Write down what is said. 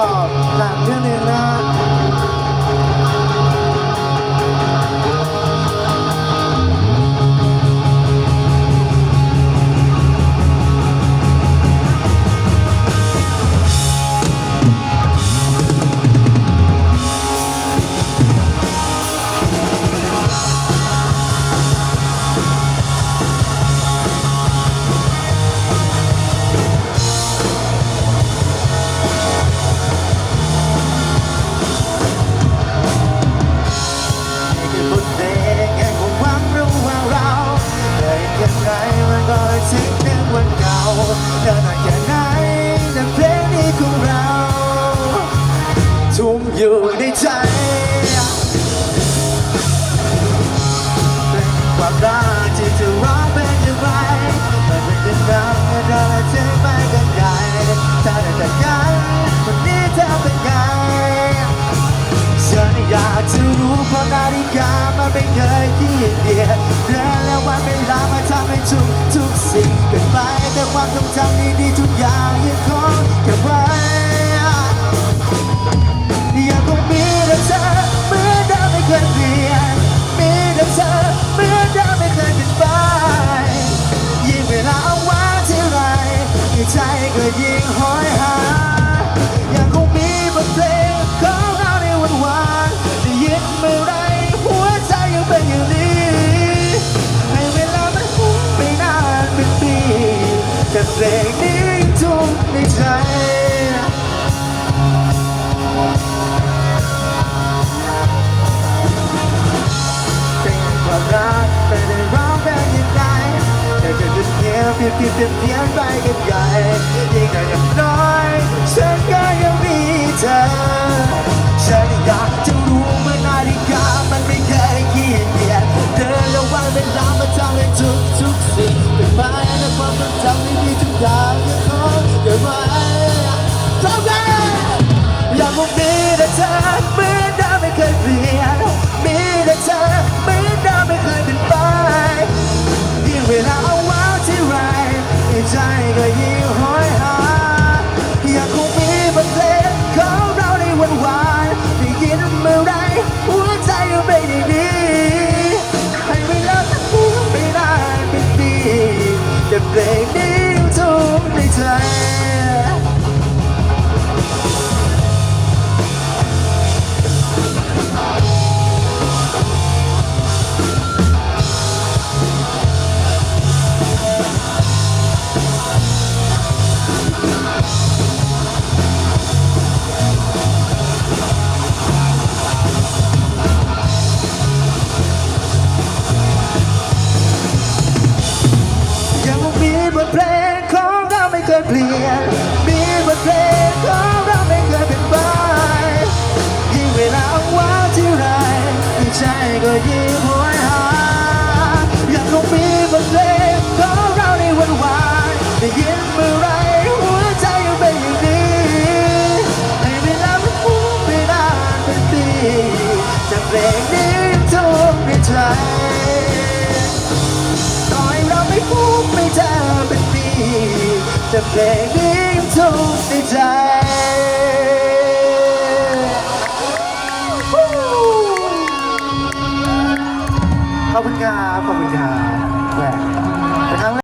อบหนังเรื่องหนึงนะ วันเก่ กามันไม่เคยขี้เกียจเดินและวันเวลามาทำให้ทุกทุกสิ่งเป็นไปแต่ความทรงจำดีๆทุกอย่างยังคงเก็บไว้ยังคงมีแต่เธอเหมือนเดิมไม่เคยเปลี่ยนมีแต่เธอเหมือนเดิมไม่เคยเปลี่ยนไปยิ่งเวลาเอาไว้ที่ไรใจก็ยิ่งหอย เพลงนี้ยังทุ่มในใจ เป็นความรักแต่ได้ร้องเป็นยังไงแต่จะเป็นเพียงเพียงเพียงเพียงเพียงไปกันใหญ่ยิ่งอย่างน้อยฉันก็ยังมีเธอ ยังคงมี เปลี่ยนมีบทเพลงของเราไม่เคยเปลี่ยนไปยิ่งเวลาว่างที่ไรใจก็ยิ่งหวยหายังคงมีบทเพลงของเราในวันวานได้ยินเมื่อไรหัวใจยังเป็นอย่างนี้ให้เวลามันพุ่งไปนานเป็นปีแต่เพลงนี้ทุกในใจ แต่เพลงนี้ทุกในใจขอบคุณครับขอบคุณครับแหว